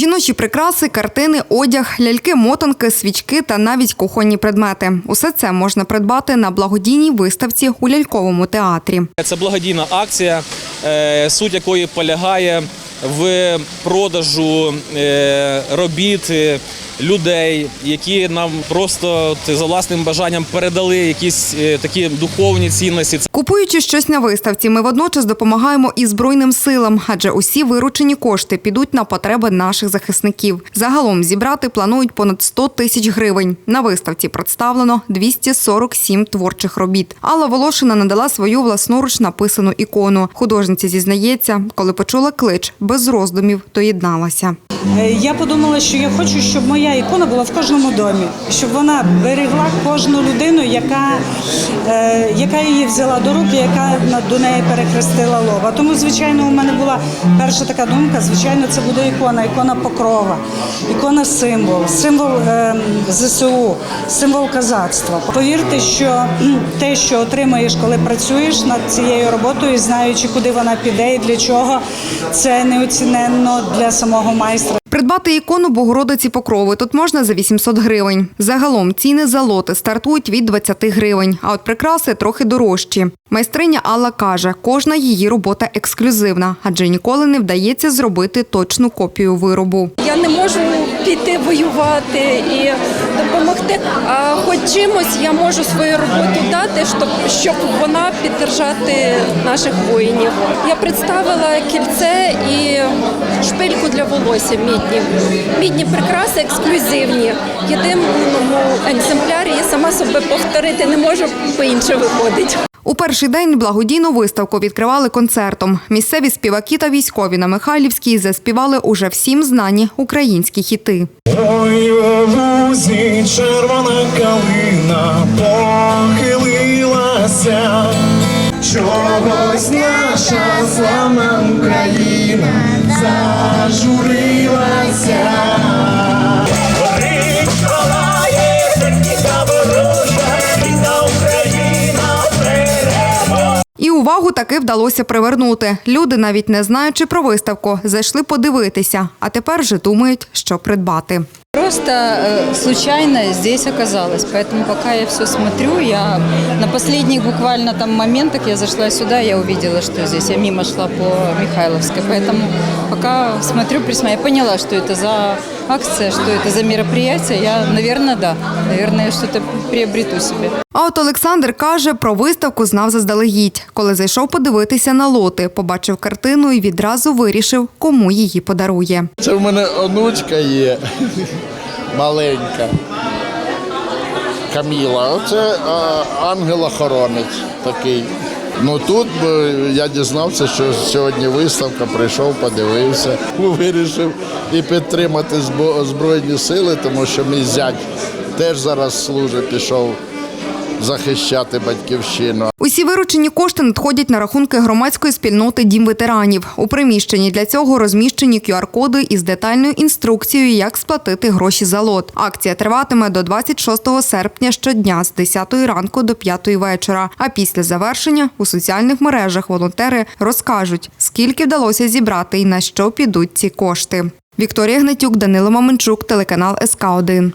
Жіночі прикраси, картини, одяг, ляльки, мотанки, свічки та навіть кухонні предмети. Усе це можна придбати на благодійній виставці у ляльковому театрі. Це благодійна акція, е, суть якої полягає в продажу е, робіт е, людей, які нам просто за власним бажанням передали якісь е, такі духовні цінності. Купуючи щось на виставці, ми водночас допомагаємо і збройним силам, адже усі виручені кошти підуть на потреби наших захисників. Загалом зібрати планують понад 100 тисяч гривень. На виставці представлено 247 творчих робіт. Алла Волошина надала свою власноруч написану ікону. Художниця зізнається, коли почула клич, без роздумів доєдналася. Е, Я подумала, що я хочу, щоб моя ікона була в кожному домі, щоб вона берегла кожну людину, яка, е, яка її взяла до руки, яка до неї перехрестила лова. Тому, звичайно, у мене була перша така думка. Звичайно, це буде ікона, ікона покрова, ікона символ, символ е, ЗСУ, символ казацтва. Повірте, що те, що отримаєш, коли працюєш над цією роботою, знаючи, куди вона піде і для чого, це неоціненно для самого майстра. Придбати ікону Богородиці Покрови тут можна за 800 гривень. Загалом ціни за лоти стартують від 20 гривень, а от прикраси трохи дорожчі. Майстриня Алла каже, кожна її робота ексклюзивна, адже ніколи не вдається зробити точну копію виробу. Я не можу піти воювати і допомогти. А хоч чимось я можу свою роботу дати, щоб, щоб вона підтримати наших воїнів. Я представила кільце і шпильку для волосся мідні. Мідні прикраси ексклюзивні. Єдиному екземплярі я сама себе повторити не можу, по-інше виходить. У перший день благодійну виставку відкривали концертом. Місцеві співаки та військові на Михайлівській заспівали уже всім знані українські хіти. Ой, у лузі червона калина похилилася. Чогось наша славна Україна І увагу таки вдалося привернути. Люди, навіть не знаючи про виставку, зайшли подивитися, а тепер вже думають, що придбати. Просто э, случайно здесь оказалась, поэтому пока я все смотрю, я на последних буквально там моментах я зашла сюда, я увидела, что здесь, я мимо шла по Михайловской, поэтому пока смотрю, присмотрю, я поняла, что это за акция, что это за мероприятие, я, наверное, да, наверное, я что-то приобрету себе. А от Олександр каже, про виставку знав заздалегідь. Коли зайшов подивитися на лоти, побачив картину і відразу вирішив, кому її подарує. Це в мене онучка є маленька. Каміла. Оце а, ангел-охоронець такий. Ну тут я дізнався, що сьогодні виставка, прийшов, подивився, вирішив і підтримати Збройні сили, тому що мій зять теж зараз служить, пішов захищати батьківщину. Усі виручені кошти надходять на рахунки громадської спільноти Дім ветеранів. У приміщенні для цього розміщені QR-коди із детальною інструкцією, як сплатити гроші за лот. Акція триватиме до 26 серпня щодня з 10 ранку до 5 вечора. А після завершення у соціальних мережах волонтери розкажуть, скільки вдалося зібрати і на що підуть ці кошти. Вікторія Гнатюк, Данило Маменчук, телеканал СК 1